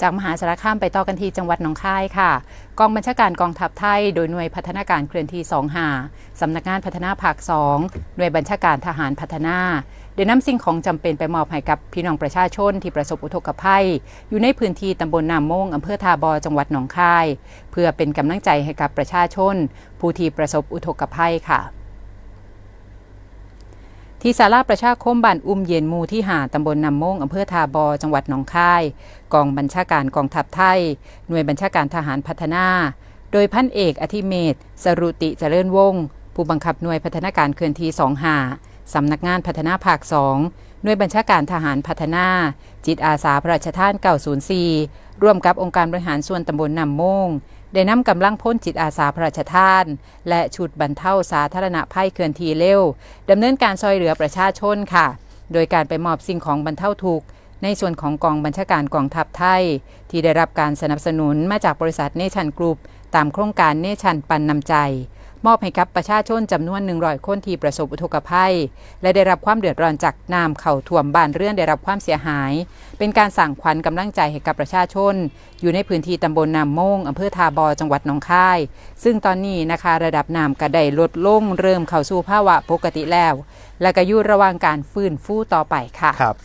จากมหาสารคามไปต่อกันที่จังหวัดหนองคายค่ะ กองบัญชาการกองทัพไทย โดยหน่วยพัฒนาการเคลื่อนที่2หาสำนักงานพัฒนาภาค2หน่วยบัญชาการทหารพัฒนาได้นำสิ่งของจำเป็นไปมอบให้กับพี่น้องประชาชนที่ประสบอุทกภัย อยู่ในพื้นที่ตำบลนามโมงอำเภอทาบอจังหวัดหนองคาย เพื่อเป็นกำลังใจให้กับประชาชน ผู้ที่ประสบอุทกภัยค่ะ ที่ศาลาประชาคมบ้านอุ้มเย็นมูที่หาตำบลนำมงอำเภอทาบอ จังหวัดหนองคาย กองบัญชาการกองทัพไทย หน่วยบัญชาการทหารพัฒนา โดยพันเอกอธิเมศสรุติเจริญวงศ์ผู้บังคับหน่วยพัฒนาการเคลื่อนที่2หา สำนักงานพัฒนาภาค 2 หน่วยบัญชาการทหารพัฒนา จิตอาสาพระราชทาน 904 ร่วมกับองค์การบริหารส่วนตำบลนำมง ได้นำกำลังพ้นจิตอาสาพระราชทาน และชุดบรรเทาสาธารณภัยเคลื่อนที่เร็วดำเนินการซอยเหลือประชาชนค่ะ โดยการไปมอบสิ่งของบรรเทาทุกข์ในส่วนของกองบัญชาการกองทัพไทย ที่ได้รับการสนับสนุนมาจากบริษัทเนชันกรุ๊ปตามโครงการเนชันปันนำใจ มอบให้กับประชาชนจำนวน100คนที่ประสบอุทกภัย และได้รับความเดือดร้อนจากน้ำเข่าท่วมบ้านเรือนได้รับความเสียหาย เป็นการสั่งขวัญกำลังใจให้กับประชาชน อยู่ในพื้นที่ตำบลนามโมงอำเภอทาบอจังหวัดหนองคาย ซึ่งตอนนี้นะคะระดับน้ำกระไดลดลงเริ่มเข้าสู่ภาวะปกติแล้ว และก็อยู่ระหว่างการฟื้นฟูต่อไปค่ะครับ